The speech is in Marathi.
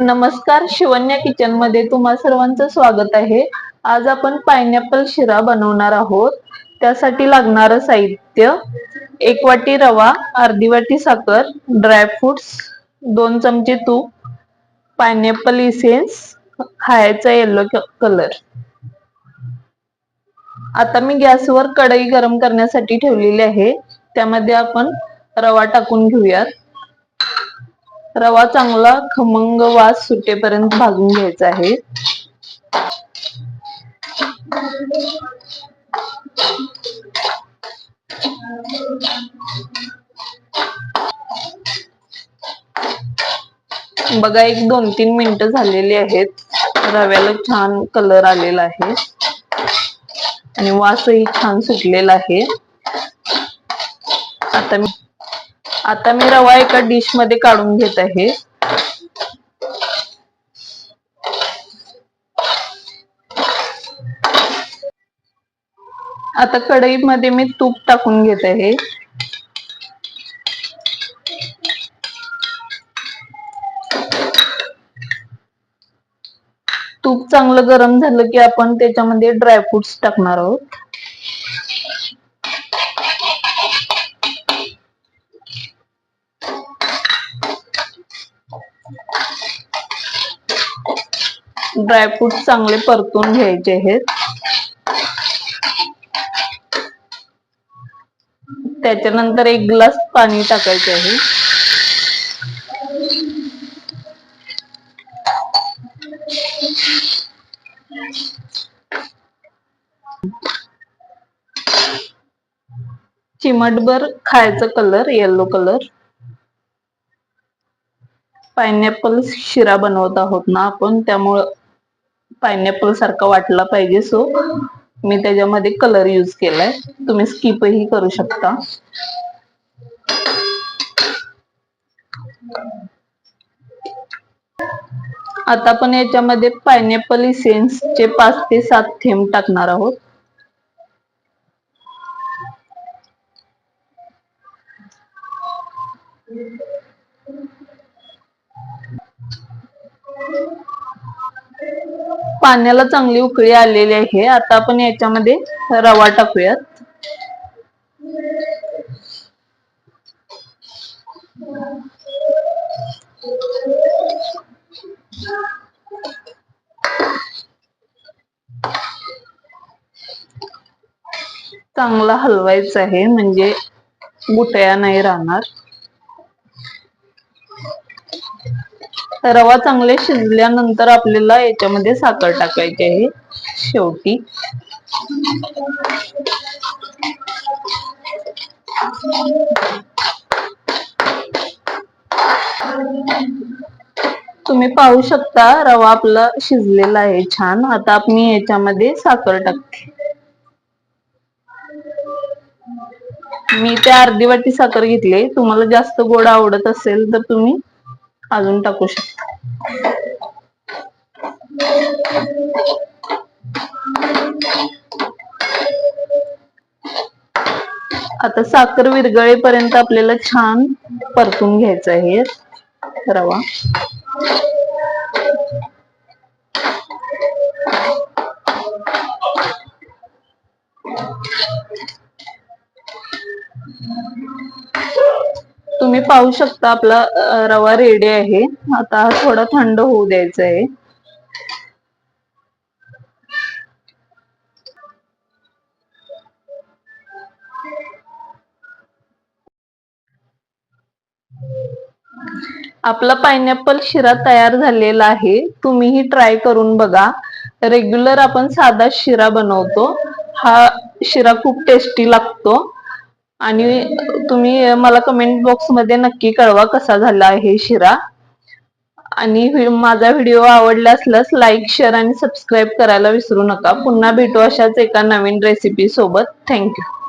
नमस्कार शिवन्या किचनमध्ये तुम्हा सर्वांचं स्वागत आहे. आज आपण पायनॅपल शिरा बनवणार आहोत. त्यासाठी लागणारं साहित्य एक वाटी रवा अर्धी वाटी साखर ड्रायफ्रुट्स दोन चमचे तूप पायनॅपल इसेन्स खायचा येलो कलर आता मी गॅसवर कढई गरम करण्यासाठी ठेवलेली आहे. त्यामध्ये आपण रवा टाकून घेऊयात. रवा चांगला खमंग वास सुटेपर्यंत भाजून घ्यायचा आहे. बघा एक दोन तीन मिनिटं झालेली आहेत. रव्याला छान कलर आलेला आहे. आणि वासही छान सुटलेला आहे. आता मी आता मी रवा एका डिशमध्ये काढून घेत आहे. आता कढईमध्ये मी तूप टाकून घेत आहे. तूप चांगलं गरम झालं की आपण त्याच्यामध्ये ड्रायफ्रुट्स टाकणार आहोत. ड्रायफ्रुट्स चांगले परतून घ्यायचे आहेत. त्याच्यानंतर एक ग्लास पाणी टाकायचे आहे. चिमटभर खायचा कलर येलो कलर पायनॅपल शिरा बनवत आहोत ना आपण त्यामुळं पायनॅपल सारखा वाटला पाहिजे. सो मी त्याच्यामध्ये कलर यूज केलाय. तुम्ही स्किपही करू शकता. आता आपण याच्यामध्ये पायनॅपल चे पाच ते सात थेंब टाकणार आहोत. पाण्याला चांगली उकळी आलेली आहे. आता आपण याच्यामध्ये रवा टाकूयात. चांगला हलवायचा आहे म्हणजे गुटया नाही राहणार. रवा चांगले शिजल्यानंतर आपल्याला याच्यामध्ये साखर टाकायची आहे शेवटी. तुम्ही पाहू शकता रवा आपला शिजलेला आहे छान. आता मी याच्यामध्ये साखर टाकते. मी त्या अर्धी वाटी साखर घेतली तुम्हाला जास्त गोड आवडत असेल तर तुम्ही अजून टाकू शकता. आता साखर विरगळेपर्यंत आपल्याला छान परतून घ्यायचं आहे. रवा. तुम्ही पाहू शकता आपला रवा रेडी आहे. आता हा थोडा थंड होऊ द्यायचा आहे आपला पायनॅपल शिरा तयार झालेला आहे. तुम्हीही ट्राय करून बघा. रेग्युलर आपण साधा शिरा बनवतो. हा शिरा खूप टेस्टी लागतो. आणि तुम्ही मला कमेंट बॉक्समध्ये नक्की कळवा कसा झाला आहे शिरा. आणि माझा व्हिडिओ आवडला असल्यास लाईक शेअर आणि सबस्क्राईब करायला विसरू नका. पुन्हा भेटू अशाच एका नवीन रेसिपी सोबत. थँक्यू